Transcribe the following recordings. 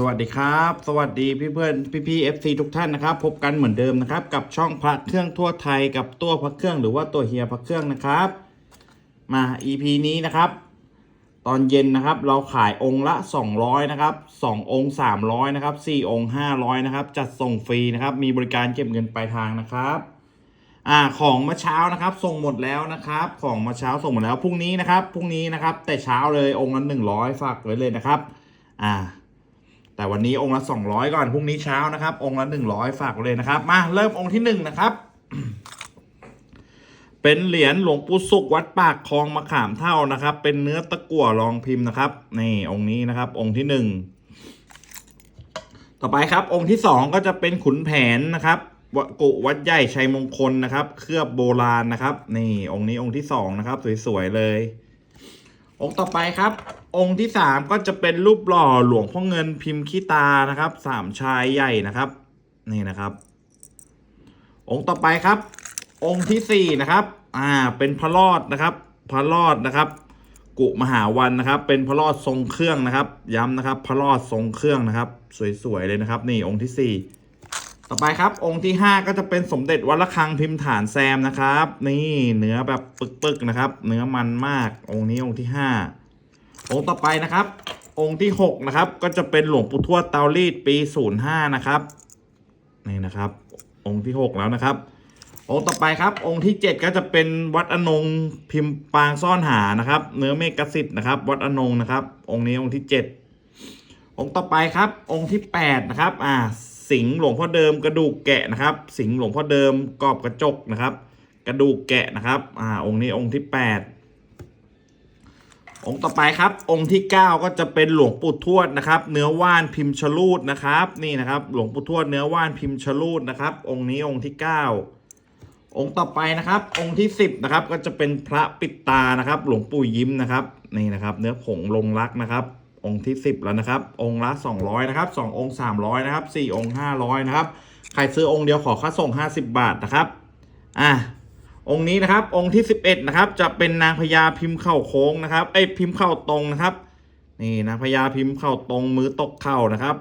สวัสดีครับ สวัสดีพี่เพื่อนพี่พี่เอฟซีทุกท่านนะครับ พบกันเหมือนเดิมนะครับ กับช่องพระเครื่องทั่วไทยกับตัวพระเครื่องหรือว่าตัวเฮียพระเครื่องนะครับ มา EP นี้นะครับ ตอนเย็นนะครับ เราขายองค์ละ 200นะครับ2องค์ 300นะครับ4องค์ 500นะครับจัดส่งฟรีนะครับ มีบริการเก็บเงินปลายทางนะครับอ่าของเมื่อเช้านะครับ ส่งหมดแล้วนะครับ ของเมื่อเช้าส่งหมดแล้วพรุ่งนี้นะครับพรุ่งนี้นะครับ แต่เช้าเลยองค์ละ100 ฝากไว้เลยนะครับ อ่า แต่วันนี้องค์ละ 200 ก่อน พรุ่งนี้เช้านะครับ องค์ละ 100 ฝากไว้เลยนะครับ มาเริ่มองค์ที่ 1 นะครับ เป็นเหรียญหลวงปู่สุขวัดปากคลองมะขามเท่านะครับ เป็นเนื้อตะกั่วรองพิมพ์นะครับ นี่องค์นี้นะครับ องค์ที่ 1 ต่อไปครับ องค์ที่ 2 ก็จะเป็นขุนแผนนะครับวกุวัดใหญ่ชัยมงคลนะครับ เคลือบโบราณนะครับ นี่องค์นี้องค์ที่สองนะครับ สวยๆเลย องค์ต่อไปครับ องค์ที่สามก็จะเป็นรูปหล่อหลวงพ่อเงินพิมพ์ขี้ตานะครับสามชายใหญ่นะครับ นี่นะครับ องค์ต่อไปครับ องค์ที่สี่นะครับ อ่า เป็นพระรอดนะครับ พระรอดนะครับ กุมหาวันนะครับ เป็นพระรอดทรงเครื่องนะครับ ย้ำนะครับ พระรอดทรงเครื่องนะครับ สวยๆเลยนะครับ นี่องค์ที่สี่ต่อไปครับองค์ที่ 5 ก็จะเป็นสมเด็จวัดระฆังพิมพ์ฐานแซมนะครับ นี่เนื้อแบบปึกๆนะครับ เนื้อมันมากองค์นี้องค์ที่ 5 องค์ต่อไปนะครับ องค์ที่ 6 นะครับ ก็จะเป็นหลวงปู่ทวดเตารีดปี 05 นะครับนี่นะครับ องค์ที่ 6 แล้วนะครับ องค์ต่อไปครับ องค์ที่ 7 ก็จะเป็นวัดอนงพิมพ์ปางซ่อนหานะครับ เนื้อเมฆกสิทธิ์นะครับ วัดอนงนะครับ องค์นี้องค์ที่ 7 องค์ต่อไปครับ องค์ที่ 8 นะครับ อ่าสิงห์หลวงพ่อเดิมกระดูกแกะนะครับ สิงห์หลวงพ่อเดิมกรอบกระจกนะครับ กระดูกแกะนะครับ อ่า องค์นี้องค์ที่ 8 องค์ต่อไปครับ องค์ที่ 9 ก็จะเป็นหลวงปู่ทวดนะครับ เนื้อว่านพิมพ์ชลูดนะครับ นี่นะครับ หลวงปู่ทวดเนื้อว่านพิมพ์ชลูดนะครับ องค์นี้องค์ที่ 9 องค์ต่อไปนะครับ องค์ที่ 10นะครับ ก็จะเป็นพระปิดตานะครับ หลวงปู่ยิ้มนะครับ นี่นะครับ เนื้อผงลงรักนะครับ องค์ที่ 10 แล้วนะครับ องค์ละ 200นะครับ2องค์ 300นะครับ4องค์ 500นะครับ ใครซื้อองค์เดียวขอค่าส่ง 50 บาทนะครับ อะ องค์นี้นะครับ องค์ที่ 11 นะครับ จะเป็นนางพญาพิมพ์เข่าโค้งนะครับเอ้พิมพ์เข่าตรงนะครับ นี่นางพญาพิมพ์เข่าตรงมือตกเข่านะครับ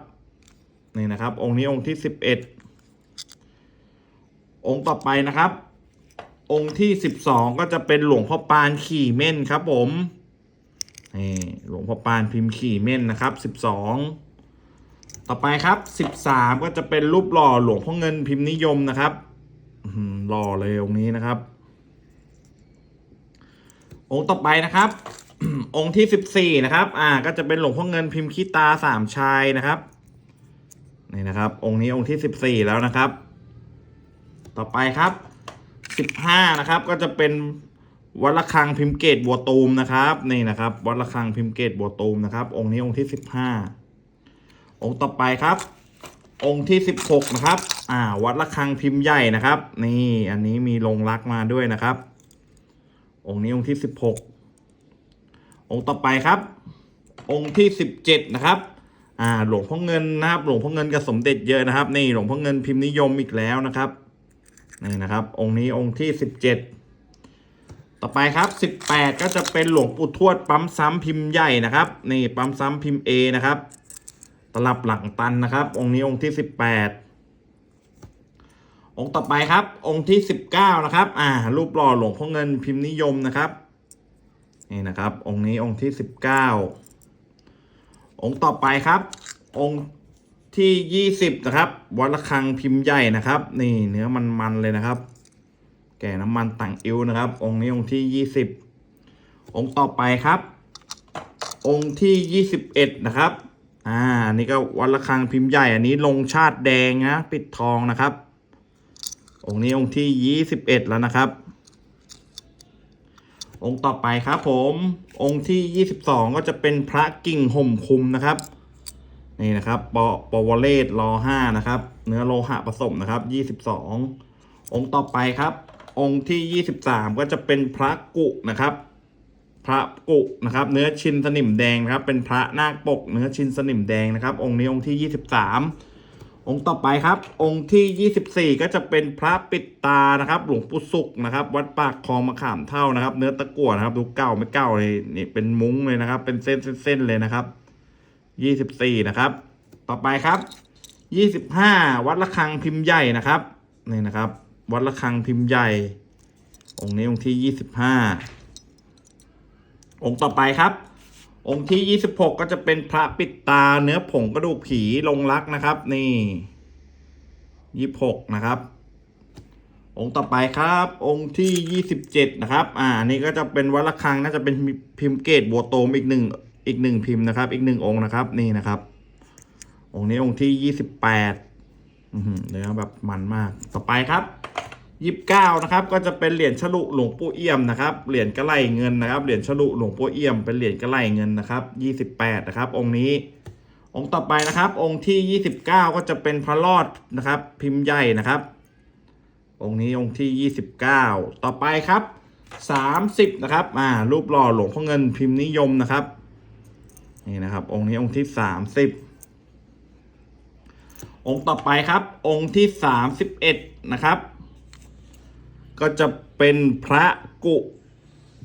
นี่นะครับ องค์นี้องค์ที่ 11 องค์ต่อไปนะครับ องค์ที่ 12 ก็จะเป็นหลวงพ่อปานขี่เม่นครับ ผมนี่หลวงพ่อปานพิมพ์ขี่เม่นนะครับสิบสองต่อไปครับสิบสามก็จะเป็นรูปหล่อหลวงพ่อเงินพิมพ์นิยมนะครับอื้อหือหล่อเลยองค์นี้นะครับ องค์ต่อไปนะครับ องค์ที่สิบสี่นะครับ อ่า ก็จะเป็นหลวงพ่อเงินพิมพ์ขี้ตาสามชายนะครับนี่นะครับ องค์นี้องค์ที่สิบสี่แล้วนะครับ ต่อไปครับสิบห้านะครับ ก็จะเป็นวัดระฆังพิมพ์เกตบัวตูมนะครับนี่นะครับ วัดระฆังพิมพ์เกตบัวตูมนะครับ องค์นี้องค์ที่สิบห้าองค์ต่อไปครับ องค์ที่สิบหกนะครับ อ่า วัดระฆังพิมพ์ใหญ่นะครับ นี่อันนี้มีลงรักมาด้วยนะครับ องค์นี้องค์ที่สิบหกองค์ต่อไปครับ องค์ที่สิบเจ็ดนะครับ อ่า หลวงพ่อเงินนะครับ หลวงพ่อเงินกับสมเด็จเยอะนะครับ นี่หลวงพ่อเงินพิมพ์นิยมอีกแล้วนะครับนี่นะครับ องค์นี้องค์ที่สิบเจ็ดต่อไปครับ18ก็จะเป็นหลวงปู่ทวดปั๊มซ้ำพิมพ์ใหญ่นะครับ นี่ปั๊มซ้ำพิมพ์ A นะครับ ตลับหลังตันนะครับ องค์นี้องค์ที่18 องค์ต่อไปครับ องค์ที่ 19 นะครับ อ่า รูปหล่อหลวงพ่อเงินพิมพ์นิยมนะครับ นี่นะครับ องค์นี้องค์ที่ 19 องค์ต่อไปครับ องค์ที่ 20 นะครับวัดระฆังพิมพ์ใหญ่นะครับ นี่เนื้อมันๆเลยนะครับ แก่น้ำมันต่างอิ้วนะครับ องค์นี้องค์ที่ยี่สิบองค์ต่อไปครับ องค์ที่ยี่สิบเอ็ดนะครับ อ่านนี้ก็วัดระฆังพิมพ์ใหญ่อันนี้ลงชาติแดงนะปิดทองนะครับ องค์นี้องค์ที่ยี่สิบเอ็ดแล้วนะครับ องค์ต่อไปครับผมองค์ที่ยี่สิบสองก็จะเป็นพระกิ่งห่มคุมนะครับ นี่นะครับปปวเลตรอห้านะครับ เนื้อโลหะผสมนะครับยี่สิบสององค์ต่อไปครับ องค์ที่23ก็จะเป็นพระกุนะครับ พระกุนะครับ เนื้อชินสนิมแดงนะครับ เป็นพระนาคปก เนื้อชินสนิมแดงนะครับ องค์นี้องค์ที่23 องค์ต่อไปครับ องค์ที่ 24 ก็จะเป็นพระปิดตานะครับ หลวงปู่สุกนะครับ วัดปากคลองมะขามเท่านะครับ เนื้อตะกั่วนะครับ ดูเก่าไม่เก่าเลยนี่เป็นมุ้งเลยนะครับ เป็นเส้นเส้นเลยนะครับ 24 นะครับ ต่อไปครับยี่สิบห้าวัดระฆังพิมพ์ใหญ่นะครับนี่นะครับ วัดระฆังพิมพ์ใหญ่ องค์นี้องค์ที่ยี่สิบห้าองค์ต่อไปครับ องค์ที่ยี่สิบหกก็จะเป็นพระปิดตาเนื้อผงกระดูกผีลงรักนะครับ นี่ยี่หกนะครับ องค์ต่อไปครับ องค์ที่ยี่สิบเจ็ดนะครับ อ่านี่ก็จะเป็นวัดระฆังน่าจะเป็นพิมพ์เกตบัวโตมอีกหนึ่งอีกหนึ่งพิมพ์นะครับ อีกหนึ่งองค์นะครับ นี่นะครับ องค์นี้องค์ที่ยี่สิบแปดเนื้อแบบมันมากต่อไปครับ ยี่สิบเก้านะครับก็จะเป็นเหรียญฉลุหลวงปู่เอี่ยมนะครับเหรียญกระไหลเงินนะครับเหรียญฉลุหลวงปู่เอี่ยมเป็นเหรียญกระไหลเงินนะครับยี่สิบแปดนะครับ องค์นี้ องค์ต่อไปนะครับ องค์ที่ยี่สิบเก้าก็จะเป็นพระรอดนะครับ พิมพ์ใหญ่นะครับ องค์นี้องค์ที่ยี่สิบเก้าต่อไปครับสามสิบนะครับอ่ารูปหล่อหลวงพ่อเงินพิมพ์นิยมนะครับนี่นะครับ องค์นี้องค์ที่สามสิบองค์ต่อไปครับ องค์ที่สามสิบเอ็ดนะครับ ก็จะเป็นพระกุ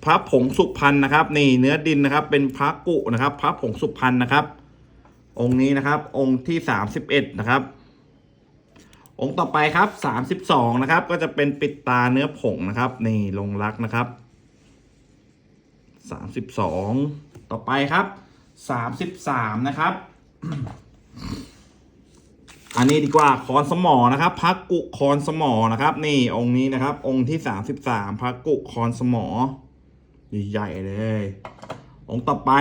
พระผงสุพรรณนะครับ นี่เนื้อดินนะครับ เป็นพระกุนะครับ พระผงสุพรรณนะครับ องค์นี้นะครับ องค์ที่สามสิบเอ็ดนะครับ องค์ต่อไปครับสามสิบสองนะครับ ก็จะเป็นปิดตาเนื้อผงนะครับ นี่ลงรักนะครับสามสิบสองต่อไปครับสามสิบสามนะครับ อันนี้ดีกว่าคอนสมอนะครับพักกุคอนสมอนะครับ นี่องค์นี้นะครับ องค์ที่สามสิบสามพักกุคอนสมอใหญ่เลย องค์ต่อไป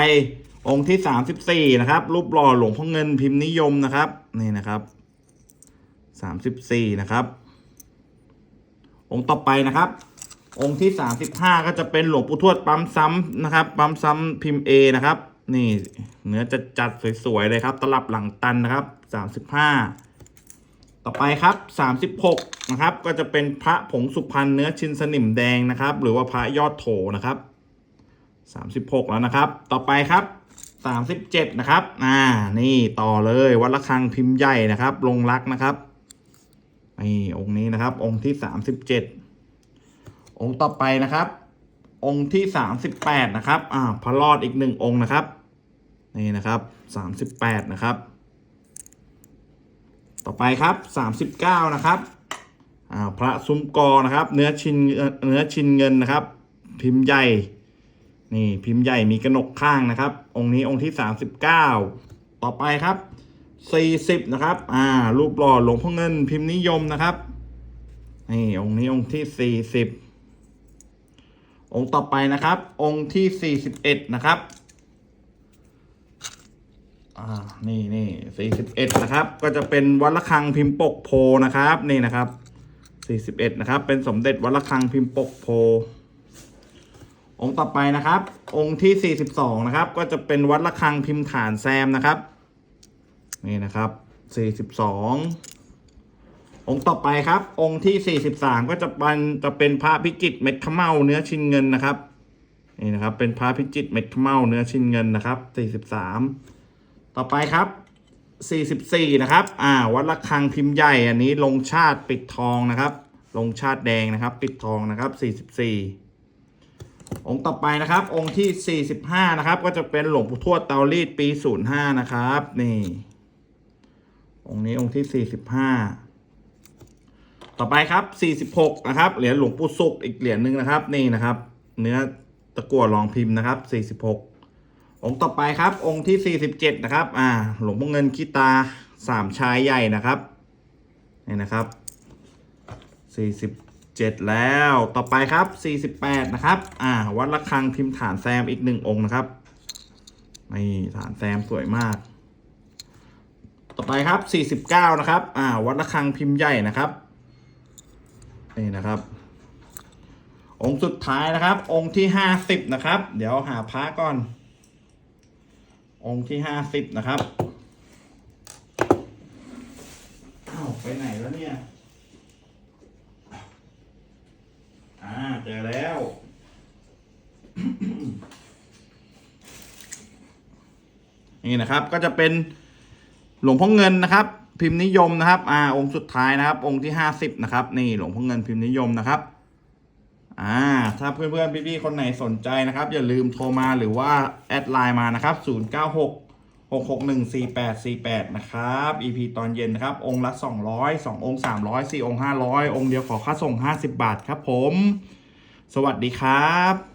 องค์ที่สามสิบสี่นะครับ รูปหล่อหลวงพ่อเงินพิมพ์นิยมนะครับ นี่นะครับสามสิบสี่นะครับ องค์ต่อไปนะครับ องค์ที่สามสิบห้าก็จะเป็นหลวงปู่ทวดปั๊มซ้ำนะครับ ปั๊มซ้ำพิมพ์เอนะครับ นี่เนื้อจะจัดสวยๆเลยครับ ตลับหลังตันนะครับสามสิบห้าต่อไปครับสามสิบหกนะครับ ก็จะเป็นพระผงสุพรรณเนื้อชินสนิมแดงนะครับ หรือว่าพระยอดโถนะครับสามสิบหกแล้วนะครับ ต่อไปครับสามสิบเจ็ดนะครับ อ่า นี่ต่อเลยวัดระฆังพิมพ์ใหญ่นะครับ ลงรักนะครับนี่องค์นี้นะครับ องค์ที่สามสิบเจ็ดองค์ต่อไปนะครับ องค์ที่สามสิบแปดนะครับ อ่าพระรอดอีกหนึ่งองค์นะครับ นี่นะครับสามสิบแปดนะครับ ต่อไปครับสามสิบเก้านะครับอ่าพระซุ้มกอนะครับ เนื้อชินเนื้อชินเงินนะครับ พิมพ์ใหญ่นี่พิมพ์ใหญ่มีกระหนกข้างนะครับ องค์นี้องค์ที่สามสิบเก้าต่อไปครับสี่สิบนะครับอ่ารูปหล่อหลวงพ่อเงินพิมพ์นิยมนะครับนี่องค์นี้องค์ที่สี่สิบองค์ต่อไปนะครับ องค์ที่สี่สิบเอ็ดนะครับ อ่านี่นี่สี่สิบเอ็ดนะครับ ก็จะเป็นวัดระฆังพิมพ์ปกโพนะครับ นี่นะครับสี่สิบเอ็ดนะครับ เป็นสมเด็จวัดระฆังพิมพ์ปกโพ องค์ต่อไปนะครับ องค์ที่สี่สิบสองนะครับ ก็จะเป็นวัดระฆังพิมพ์ฐานแซมนะครับ นี่นะครับสี่สิบสององค์ต่อไปครับ องค์ที่ 43 ก็จะเป็นจะเป็นพระพิจิตรเม็ดขมเมาเนื้อชิ้นเงินนะครับนี่นะครับ เป็นพระพิจิตรเม็ดขมเมาเนื้อชิ้นเงินนะครับ 43 ต่อไปครับ 44 นะครับ อ่า วัดระฆังพิมพ์ใหญ่ อันนี้ลงชาติปิดทองนะครับ ลงชาติแดงนะครับ ปิดทองนะครับ 44 องค์ต่อไปนะครับ องค์ที่ 45 นะครับ ก็จะเป็นหลวงปู่ทวดเตารีดปี 05 นะครับ นี่ องค์นี้องค์ที่ 45 ต่อไปครับ 46 นะครับ เหรียญหลวงปู่สุกอีกเหรียญหนึ่งนะครับ นี่นะครับ เนื้อตะกั่วรองพิมพ์นะครับ 46 องค์ต่อไปครับ องค์ที่ 47 นะครับ อ่า หลวงพ่อเงินคิตาสามชายใหญ่นะครับ นี่นะครับ 47 แล้ว ต่อไปครับ 48 นะครับ อ่า วัดระฆังพิมพ์ฐานแซมอีกหนึ่งองค์นะครับ นี่ฐานแซมสวยมาก ต่อไปครับ 49 นะครับ อ่า วัดระฆังพิมพ์ใหญ่นะครับ นี่นะครับองค์สุดท้ายนะครับ องค์ที่ห้าสิบนะครับ เดี๋ยวหาพระก่อน องค์ที่ห้าสิบนะครับอ้าวไปไหนแล้วเนี่ย อ่าเจอแล้ว นี่นะครับก็จะเป็นหลวงพ่อเงินนะครับ พิมพ์นิยมนะครับ อ่า องค์สุดท้ายนะครับ องค์ที่ห้าสิบนะครับ นี่หลวงพ่อเงินพิมพ์นิยมนะครับ อ่าถ้าเพื่อนๆพี่ๆคนไหนสนใจนะครับ อย่าลืมโทรมาหรือว่า แอดไลน์มานะครับ 0 9 6หกหกหนึ่งสี่แปดสี่แปดนะครับ EP ตอนเย็นนะครับ องค์ละสองร้อยสององค์สามร้อยสี่องค์ห้าร้อยองค์เดียวขอค่าส่งห้าสิบบาทครับผม สวัสดีครับ